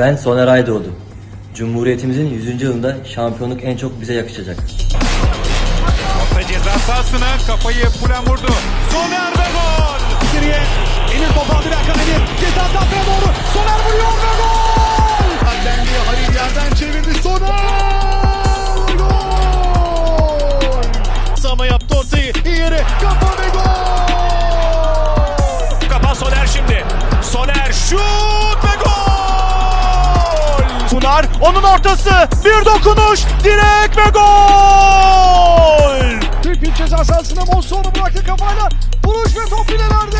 Ben Soner Aydoğdu. Cumhuriyetimizin 100. yılında şampiyonluk en çok bize yakışacak. Orta ceza sahasına kafayı Pulen vurdu. Soner ve gol. Sunar onun ortası. Bir dokunuş. Direk ve gol. Bir ceza sahasına Mosso onu bıraktı kafayla. Vuruş ve top filelerde gol.